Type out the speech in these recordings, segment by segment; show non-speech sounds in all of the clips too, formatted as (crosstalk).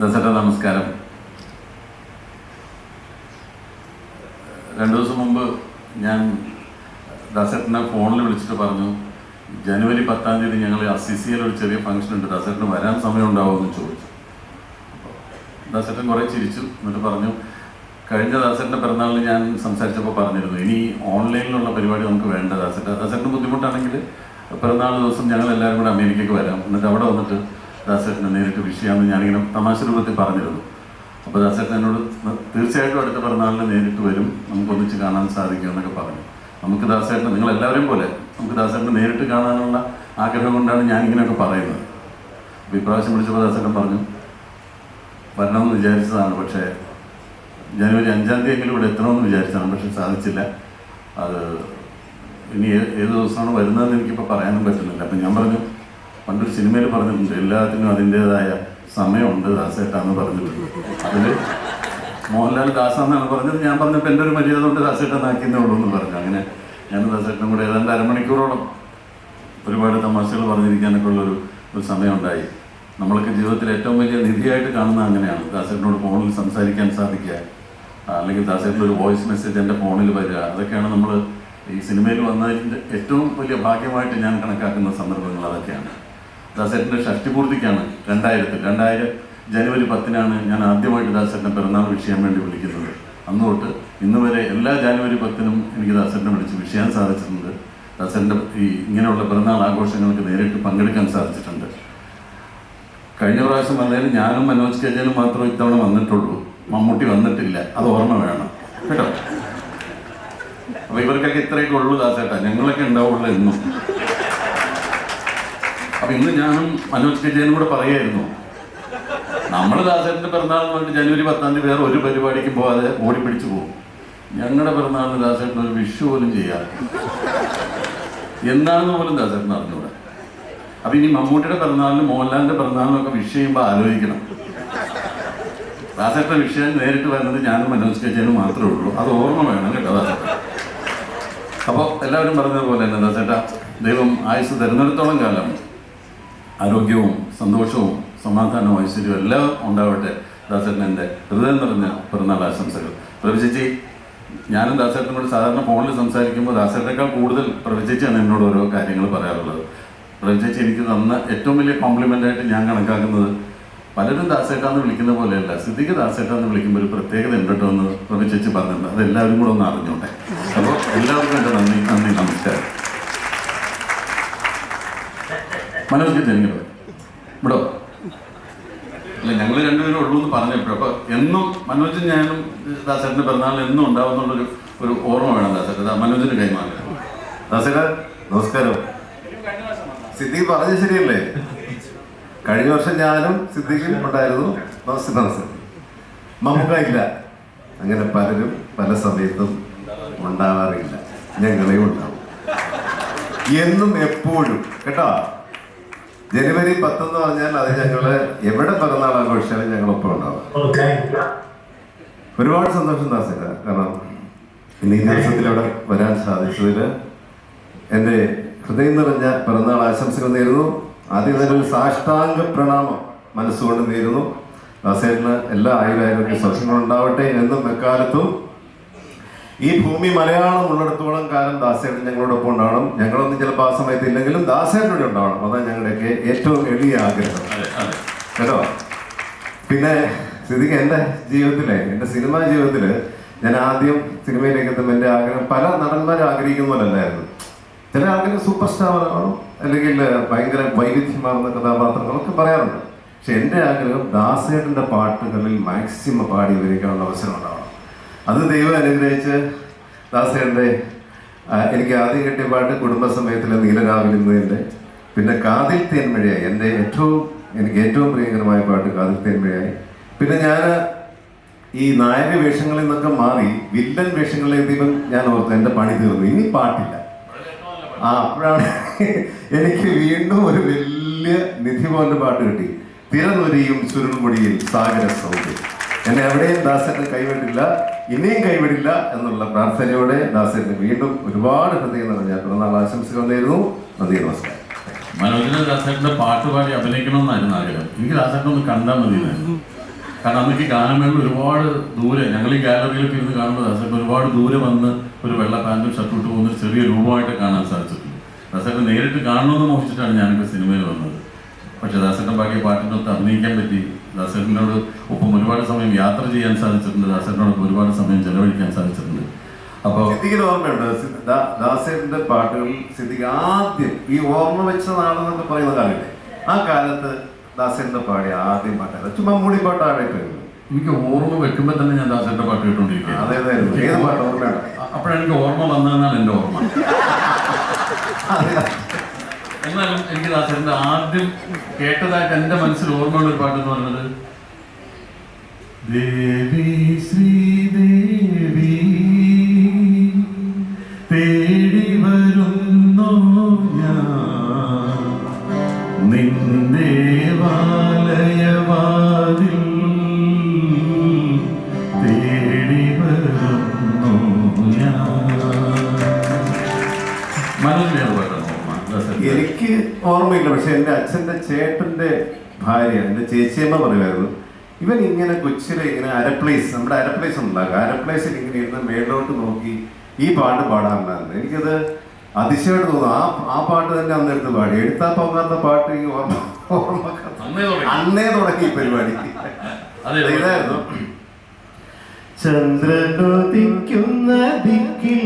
ദാസേട്ടാ നമസ്കാരം. രണ്ടു ദിവസം മുമ്പ് ഞാൻ ദാസേട്ടനെ ഫോണിൽ വിളിച്ചിട്ട് പറഞ്ഞു ജനുവരി പത്താം തീയതി ഞങ്ങൾ അസിസിയിൽ ഒരു ചെറിയ ഫംഗ്ഷൻ ഉണ്ട് ദാസേട്ടന് വരാൻ സമയം ഉണ്ടാവുമെന്ന് ചോദിച്ചു ദസറ്റൻ കുറേ ചിരിച്ചു എന്നിട്ട് പറഞ്ഞു കഴിഞ്ഞ ദാസേട്ടന്റെ പിറന്നാളിൽ ഞാൻ സംസാരിച്ചപ്പോൾ പറഞ്ഞിരുന്നു ഇനി ഓൺലൈനിലുള്ള പരിപാടി നമുക്ക് വേണ്ട ദാസേട്ട ദാസേട്ടന് ബുദ്ധിമുട്ടാണെങ്കിൽ പിറന്നാൾ ദിവസം ഞങ്ങൾ എല്ലാവരും കൂടെ അമേരിക്കയ്ക്ക് വരാം. എന്നിട്ട് അവിടെ വന്നിട്ട് ദാസേട്ടനെ നേരിട്ട് വിഷയാമെന്ന് ഞാനിങ്ങനെ തമാശ രൂപത്തിൽ പറഞ്ഞിരുന്നു. അപ്പോൾ ദാസേട്ടൻ എന്നോട് തീർച്ചയായിട്ടും അടുത്ത പിറന്നാളിന് നേരിട്ട് വരും. നമുക്ക് ഒന്നിച്ച് കാണാൻ സാധിക്കും എന്നൊക്കെ പറഞ്ഞു. നമുക്ക് ദാസേട്ടൻ നിങ്ങൾ എല്ലാവരെയും പോലെ നമുക്ക് ദാസേട്ടനെ നേരിട്ട് കാണാനുള്ള ആഗ്രഹം കൊണ്ടാണ് ഞാൻ ഇങ്ങനെയൊക്കെ പറയുന്നത്. അപ്പോൾ ഇപ്രാവശ്യം വിളിച്ചപ്പോൾ ദാസേട്ടൻ പറഞ്ഞു വരണമെന്ന് വിചാരിച്ചതാണ് പക്ഷേ ജനുവരി അഞ്ചാം തീയതിയെങ്കിലും ഇവിടെ എത്തണമെന്ന് വിചാരിച്ചതാണ് പക്ഷെ സാധിച്ചില്ല. അത് ഇനി ഏത് ദിവസമാണ് വരുന്നതെന്ന് എനിക്കിപ്പോൾ പറയാനും പറ്റുന്നില്ല. അപ്പം ഞാൻ പറഞ്ഞു പണ്ടൊരു സിനിമയിൽ പറഞ്ഞിട്ടുണ്ട് എല്ലാത്തിനും അതിന്റെതായ സമയമുണ്ട് ദാസേട്ടാന്ന് പറഞ്ഞിട്ടുണ്ട്. അതിൽ മോഹൻലാൽ ദാസ എന്നാണ് പറഞ്ഞത്. ഞാൻ പറഞ്ഞപ്പോൾ എന്റെ ഒരു മര്യാദ കൊണ്ട് ദാസേട്ടനാക്കിയെന്നേ ഉള്ളൂ എന്ന് പറഞ്ഞു. അങ്ങനെ ഞാൻ ദാസേട്ടനും കൂടെ ഏതാണ്ട് അരമണിക്കൂറോളം ഒരുപാട് തമാശകൾ പറഞ്ഞിരിക്കാനൊക്കെ ഉള്ളൊരു ഒരു സമയമുണ്ടായി. നമ്മളൊക്കെ ജീവിതത്തിൽ ഏറ്റവും വലിയ നിധിയായിട്ട് കാണുന്നത് അങ്ങനെയാണ്. ദാസേട്ടനോട് ഫോണിൽ സംസാരിക്കാൻ സാധിക്കുക അല്ലെങ്കിൽ ദാസേട്ടൻ ഒരു വോയിസ് മെസ്സേജ് എന്റെ ഫോണിൽ വരിക അതൊക്കെയാണ് നമ്മൾ ഈ സിനിമയിൽ വന്നതിന്റെ ഏറ്റവും വലിയ ഭാഗ്യമായിട്ട് ഞാൻ കണക്കാക്കുന്ന സന്ദർഭങ്ങൾ അതൊക്കെയാണ്. ദാസേട്ടന്റെ ഷഷ്ടിപൂർത്തിക്കാണ് രണ്ടായിരത്തിൽ രണ്ടായിരം ജനുവരി പത്തിനാണ് ഞാൻ ആദ്യമായിട്ട് ദാസേട്ടനെ പിറന്നാൾ വിഷയം വേണ്ടി വിളിക്കുന്നത്. അന്ന് തൊട്ട് ഇന്ന് വരെ എല്ലാ ജനുവരി പത്തിനും എനിക്ക് ദാസേട്ടനെ വിളിച്ച് വിഷയാൻ സാധിച്ചിട്ടുണ്ട്. ദാസേട്ടന്റെ ഈ ഇങ്ങനെയുള്ള പിറന്നാൾ ആഘോഷങ്ങൾക്ക് നേരിട്ട് പങ്കെടുക്കാൻ സാധിച്ചിട്ടുണ്ട്. കഴിഞ്ഞ പ്രാവശ്യം വന്നതിൽ ഞാനും മനോജ് കെജനും മാത്രം ഇത്തവണ വന്നിട്ടുള്ളൂ. മമ്മൂട്ടി വന്നിട്ടില്ല. അത് ഓർമ്മ വേണം. കേട്ടോ? അപ്പൊ ഇവർക്കൊക്കെ ഇത്രയൊക്കെ ഉള്ളൂ ദാസേട്ടാ. ഞങ്ങളൊക്കെ ഉണ്ടാവുള്ളൂ എന്നും. അപ്പൊ ഇന്ന് ഞാനും മനോജ് വിജയനും കൂടെ പറയായിരുന്നു. നമ്മൾ ദാസേട്ടന്റെ പിറന്നാൾ എന്ന് പറഞ്ഞിട്ട് ജനുവരി പത്താം തീയതി വേറെ ഒരു പരിപാടിക്കും പോവാതെ ഓടി പിടിച്ചു പോകും. ഞങ്ങളുടെ പിറന്നാളിന് ദാസേട്ടൻ ഒരു വിഷു പോലും ചെയ്യാറ് എന്താണെന്ന് പോലും ദാസേട്ടൻ അറിഞ്ഞൂടെ. അപ്പൊ ഇനി മമ്മൂട്ടിയുടെ പിറന്നാളിനും മോഹൻലാലിന്റെ പിറന്നാളിനും ഒക്കെ വിഷ് ചെയ്യുമ്പോൾ ആലോചിക്കണം. ദാസേട്ട വിഷയം നേരിട്ട് വരുന്നത് ഞാനും മനോജ് കച്ചേനും മാത്രമേ ഉള്ളൂ. അത് ഓർമ്മ വേണം കേട്ടോ ദാസേട്ട അപ്പോൾ എല്ലാവരും പറഞ്ഞതുപോലെ തന്നെ ദാസേട്ട ദൈവം ആയുസ് തരുന്നിടത്തോളം കാലം ആരോഗ്യവും സന്തോഷവും സമാധാനവും ഐശ്വര്യവും എല്ലാം ഉണ്ടാവട്ടെ ദാസേട്ടൻ എന്റെ ഹൃദയം നിറഞ്ഞ പിറന്നാൾ ആശംസകൾ. പ്രവചിച്ചി ഞാനും ദാസേട്ടനും കൂടി സാധാരണ ഫോണിൽ സംസാരിക്കുമ്പോൾ ദാസേട്ടനേക്കാൾ കൂടുതൽ പ്രവചിച്ചാണ് എന്നോട് ഓരോ കാര്യങ്ങൾ പറയാറുള്ളത്. പ്രവചിച്ചി എനിക്ക് തന്ന ഏറ്റവും വലിയ കോംപ്ലിമെന്റ് ആയിട്ട് ഞാൻ കണക്കാക്കുന്നത് പലരും ദാസേട്ടാന്ന് വിളിക്കുന്ന പോലെയല്ല സിദ്ദിഖ് ദാസേട്ടാന്ന് വിളിക്കുമ്പോൾ ഒരു പ്രത്യേകത ഉണ്ട് എന്ന് പ്രവിചേച്ചി പറഞ്ഞിട്ടുണ്ട്. അതെല്ലാവരും കൂടെ ഒന്ന് അറിഞ്ഞോട്ടെ. അപ്പോൾ എല്ലാവർക്കും എന്റെ നന്ദി നന്ദി നമസ്കാരം മനോജ് ജനിക്കണോ ഇവിടോ അല്ല ഞങ്ങൾ രണ്ടുപേരും ഉള്ളൂ എന്ന് പറഞ്ഞപ്പോഴും അപ്പൊ എന്നും മനോജും ഞാനും ദാസേട്ടന്റെ പിറന്നാൾ എന്നും ഉണ്ടാവുന്നുള്ളൊരു ഒരു ഓർമ്മ വേണം ദാസേട്ടൻ മനോജിന് കൈമാറുക ദാസേട്ടാ നമസ്കാരം. സിദ്ദീഖ് പറഞ്ഞ ശരിയല്ലേ? കഴിഞ്ഞ വർഷം ഞാനും സിദ്ദീഖും ഉണ്ടായിരുന്നു. നമസ്തേ മമ്മൂക്ക അങ്ങനെ പലരും പല സമയത്തും ഉണ്ടാവാറില്ല. ഞങ്ങളെയും ഉണ്ടാവും. എന്നും എപ്പോഴും. കേട്ടോ? ജനുവരി പത്തെന്ന് പറഞ്ഞാൽ അത് ഞങ്ങൾ എവിടെ പിറന്നാൾ ആഘോഷിച്ചാലും ഞങ്ങൾ ഒപ്പം ഉണ്ടാവും ഒരുപാട് സന്തോഷം ദാസേട്ട കാരണം ഇന്ന് ഈ ദിവസത്തിൽ അവിടെ വരാൻ സാധിച്ചതിൽ എന്റെ ഹൃദയം നിറഞ്ഞ പിറന്നാൾ ആശംസകൾ നേരുന്നു. ആദ്യം തന്നെ ഒരു സാഷ്ടാംഗ പ്രണാമം മനസ്സുകൊണ്ട് നേരുന്നു. ദാസേട്ടന് എല്ലാ ആയുരാരോഗ്യ സൗഖ്യങ്ങളും ഉണ്ടാവട്ടെ എന്നും എക്കാലത്തും ഈ ഭൂമി മലയാളം ഉള്ളിടത്തോളം കാലം ദാസേട്ടൻ ഞങ്ങളോടൊപ്പം ഉണ്ടാവണം. ഞങ്ങളൊന്നും ചിലപ്പോൾ ആ സമയത്ത് ഇല്ലെങ്കിലും ദാസേട്ടനോട് ഉണ്ടാവണം. അതാണ് ഞങ്ങളുടെയൊക്കെ ഏറ്റവും എളിയ ആഗ്രഹം. അതെ അതെ. കേട്ടോ? പിന്നെ സ്ഥിതിക്ക് എന്റെ ജീവിതത്തിലെ എന്റെ സിനിമാ ജീവിതത്തിൽ ഞാൻ ആദ്യം സിനിമയിലേക്ക് എത്തുമ്പോൾ എന്റെ ആഗ്രഹം പല നടന്മാരും ആഗ്രഹിക്കുന്ന പോലെ അല്ലായിരുന്നു. ചില ആൾക്കാർ സൂപ്പർ സ്റ്റാർ ആവണം അല്ലെങ്കിൽ ഭയങ്കര വൈവിധ്യമാർന്ന കഥാപാത്രങ്ങളൊക്കെ പറയാറുണ്ട്. പക്ഷെ എന്റെ ആഗ്രഹം ദാസേട്ടന്റെ പാട്ടുകളിൽ മാക്സിമം പാടി വരയ്ക്കാനുള്ള അവസരം ഉണ്ടാവണം. അത് ദൈവം അനുഗ്രഹിച്ച് ദാസേട്ടന്റെ എനിക്ക് ആദ്യം കിട്ടിയ പാട്ട് കുടുംബസമയത്തിലെ നീലരാവിൽ ഇന്നതിന്റെ. പിന്നെ കാതിൽ തേന്മഴയായി എന്റെ ഏറ്റവും എനിക്ക് ഏറ്റവും പ്രിയങ്കരമായ പാട്ട് കാതിൽ തേന്മഴയായി പിന്നെ ഞാൻ ഈ നായക വേഷങ്ങളിൽ നിന്നൊക്കെ മാറി വില്ലൻ വേഷങ്ങളിൽ ദൈവം ഞാൻ ഓർത്തു എന്റെ പണി തീർന്നു. ഇനി പാട്ടില്ല. ആ അപ്പോഴാണ് എനിക്ക് വീണ്ടും ഒരു വലിയ നിധി പോലെ പാട്ട് കിട്ടി. തിരനൊരിയും ചുരുൾമുടിയിൽ സാഗര സൗന്ദര്യം എന്നെ എവിടെയും ദാസേട്ടൻ കൈവിടില്ല ഇനിയും കൈവിടില്ല എന്നുള്ള പ്രാർത്ഥനയോടെ ദാസൻ വീണ്ടും ഒരുപാട് ഹൃദയം നിറഞ്ഞ പിറന്നാൾ ആശംസകൾ നേരുന്നു. നന്ദി നമസ്കാരം. മനോജിന് ദാസേട്ടന്റെ പാട്ട് പാടി അഭിനയിക്കണമെന്നായിരുന്നു ആഗ്രഹം. എനിക്ക് ദാസേട്ടൻ ഒന്ന് കണ്ടാൽ മതി കാരണം അന്നേക്ക് ഗാനമേള ഒരുപാട് ദൂരെ ഞങ്ങൾ ഈ ഗാലറിയിലൊക്കെ ഇരുന്ന് കാണുമ്പോൾ ദാസേട്ടൻ ഒരുപാട് ദൂരെ വന്ന് ഒരു വെള്ള പാന്റും ഷർട്ടും ഇട്ട് പോകുന്ന ചെറിയ രൂപമായിട്ട് കാണാൻ സാധിച്ചിട്ടുണ്ട്. ദാസേട്ടൻ നേരിട്ട് കാണണമെന്ന് മോഹിച്ചിട്ടാണ് ഞാനിപ്പോൾ സിനിമയിൽ വന്നത്. പക്ഷേ ദാസേട്ടൻ ബാക്കി പാട്ടിനൊത്ത് അഭിനയിക്കാൻ പറ്റി. ദാസേട്ടനോട് ഒപ്പം ഒരുപാട് സമയം യാത്ര ചെയ്യാൻ സാധിച്ചിട്ടുണ്ട്. ദാസേട്ടനോടൊപ്പം ഒരുപാട് സമയം ചെലവഴിക്കാൻ സാധിച്ചിട്ടുണ്ട്. അപ്പോൾ സിദ്ദിഖിന് ഓർമ്മയുണ്ട്? ദാസേട്ടന്റെ പാട്ടുകളിൽ സിദ്ദിഖ് ആദ്യം ഈ ഓർമ്മ വെച്ച നാടെന്നൊക്കെ പറയുന്ന കാലത്തെ. ആ കാലത്ത് ദാസേട്ടന്റെ പാടിയ ആദ്യം പാട്ടാണ് ചുമ്മാ മൂടി പാട്ടാണ് എനിക്ക് ഓർമ്മ വെക്കുമ്പോൾ തന്നെ ഞാൻ ദാസേട്ടന്റെ പാട്ട് കേട്ടോണ്ടിരിക്കുകയാണ്. അതെ ഏത് പാട്ട്? ഓർമ്മയാണ്. അപ്പോഴെനിക്ക് ഓർമ്മ വന്നതെന്നാണ് എന്റെ ഓർമ്മ. (laughs) എന്നാലും എനിക്ക് ദാസേട്ടന്റെ ആദ്യം കേട്ടതായിട്ട് എന്റെ മനസ്സിൽ ഓർമ്മയുള്ള ഒരു പാട്ട് എന്ന് പറയുന്നത് ദേവി ശ്രീദേവി ഓർമ്മയില്ല പക്ഷെ എന്റെ അച്ഛന്റെ ചേട്ടന്റെ ഭാര്യ എന്റെ ചേച്ചിയമ്മ പറയുമായിരുന്നു ഇവൻ ഇങ്ങനെ കൊച്ചിലെ ഇങ്ങനെ അരപ്ലേസ് നമ്മുടെ അരപ്ലേസ് ഉണ്ടാക്കുക. അരപ്ലേസിൽ ഇങ്ങനെ ഇരുന്ന് മേലോട്ട് നോക്കി ഈ പാട്ട് പാടാറുണ്ടായിരുന്നു എനിക്കത് അതിശയമായിട്ട് തോന്നുന്നു. ആ ആ പാട്ട് തന്നെ അന്ന് എടുത്ത് പാടി. എടുത്താ പോകാത്ത പാട്ട് ഈ ഓർമ്മ ഓർമ്മ അന്നേ തുടങ്ങി. പരിപാടി. അതെ. ഇതായിരുന്നു. ചന്ദ്രനുദിക്കുന്ന ദിക്കിൽ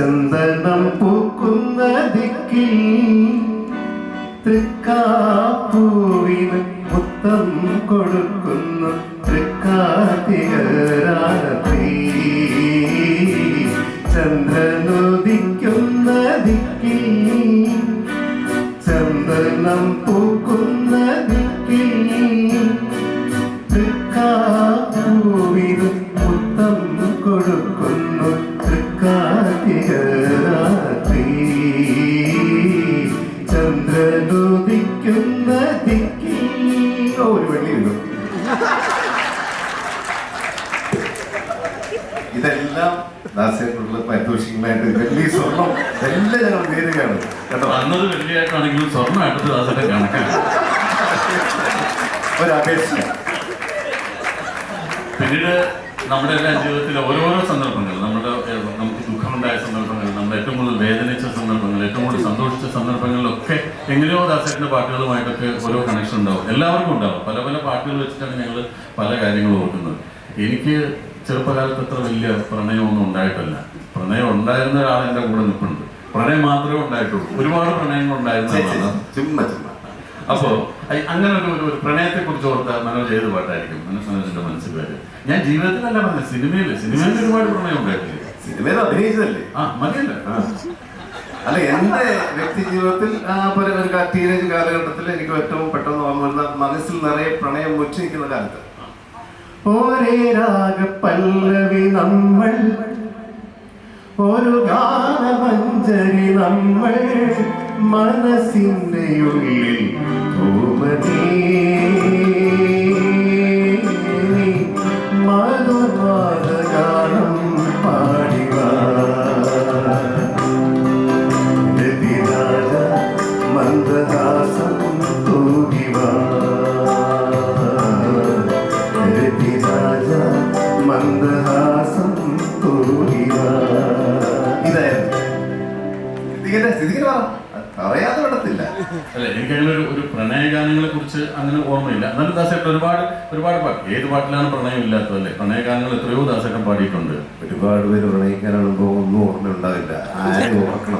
ചന്ദനം പൂക്കുന്ന ദിക്കിൽ തൃക്കാപ്പൂവിന് മുത്തം കൊടുക്കുന്നു തൃക്കാതികരാത്രി ചന്ദ്രനുദിക്കുന്ന ദിക്കിൽ ചന്ദനം പൂക്കുന്ന സ്വർണം എല്ലാം ഞങ്ങൾ നേരുകയാണ് കേട്ടോ. വെള്ളിയായിട്ടാണെങ്കിലും സ്വർണമായിട്ട് ദാസേട്ടൻ കണക്കാണ്. ഒരു അപേക്ഷ. പിന്നീട് നമ്മുടെ എല്ലാ ജീവിതത്തിലെ ഓരോരോ സന്ദർഭങ്ങൾ നമ്മുടെ നമുക്ക് ദുഃഖമുണ്ടായ സന്ദർഭങ്ങൾ നമ്മൾ ഏറ്റവും കൂടുതൽ വേദനിച്ച സന്ദർഭങ്ങൾ ഏറ്റവും കൂടുതൽ സന്തോഷിച്ച സന്ദർഭങ്ങളിലൊക്കെ എങ്ങനെയോ ദാസേട്ടന്റെ പാട്ടുകളുമായിട്ടൊക്കെ ഓരോ കണക്ഷൻ ഉണ്ടാവും. എല്ലാവർക്കും ഉണ്ടാവും. പല പല പാട്ടുകൾ വെച്ചിട്ടാണ് ഞങ്ങൾ പല കാര്യങ്ങളും ഓർക്കുന്നത്. എനിക്ക് ചെറുപ്പകാലത്ത് അത്ര വലിയ പ്രണയമൊന്നും ഉണ്ടായിട്ടില്ല. പ്രണയം ഉണ്ടായിരുന്ന ഒരാൾ എന്റെ കൂടെ നിൽപ്പുണ്ട് പ്രണയം മാത്രമേ ഉണ്ടായിട്ടുള്ളൂ. ഒരുപാട് പ്രണയങ്ങൾ ഉണ്ടായിരുന്ന ചുമ്മാ ചുമ്മാ. അപ്പോ അങ്ങനെ ഒരു ഒരു പ്രണയത്തെ കുറിച്ച് ഓർത്ത മനോജ് ഏത് പാട്ടായിരിക്കും? മനോ- മനോജിന്റെ മനസ്സിൽ വരും ഞാൻ ജീവിതത്തിലല്ല പറഞ്ഞത് സിനിമയിൽ സിനിമയിൽ ഒരുപാട് പ്രണയം ഉണ്ടായിട്ടില്ല? സിനിമയിൽ അഭിനയിച്ചതല്ലേ? ആ മതിയല്ല. അല്ല എന്റെ വ്യക്തി ജീവിതത്തിൽ ഒരു ടീനേജ് കാലഘട്ടത്തിൽ എനിക്ക് ഏറ്റവും പെട്ടെന്ന് ഓർമ്മ വരുന്ന മനസ്സിൽ നിറയെ പ്രണയം മുറ്റിരിക്കുന്ന കാലത്ത്. ഒരേ പല്ലവി നമ്മൾ. ഒരു ഗാനമഞ്ജരി നമ്മൾ. മനസ്സിന്റെ ഉള്ളിൽ ഭൂമതീ സ്ഥിതിക്ക് പറ. പറയാതെ വിടത്തില്ല. അല്ല എനിക്ക് അങ്ങനെ ഒരു ഒരു പ്രണയഗാനങ്ങളെ കുറിച്ച് അങ്ങനെ ഓർമ്മയില്ല. എന്നാലും ദാസേട്ടൻ ഒരുപാട് ഒരുപാട് പാട്ട് ഏത് പാട്ടിലാണ് പ്രണയം ഇല്ലാത്തത് അല്ലേ പ്രണയഗാനങ്ങൾ എത്രയോ ദാസേട്ടൻ പാടിയിട്ടുണ്ട്. ഒരുപാട് പേര് പ്രണയിക്കാനാകുമ്പോ ഒന്നും ഓർമ്മ ഉണ്ടാവില്ല ആരും ഓർമ്മ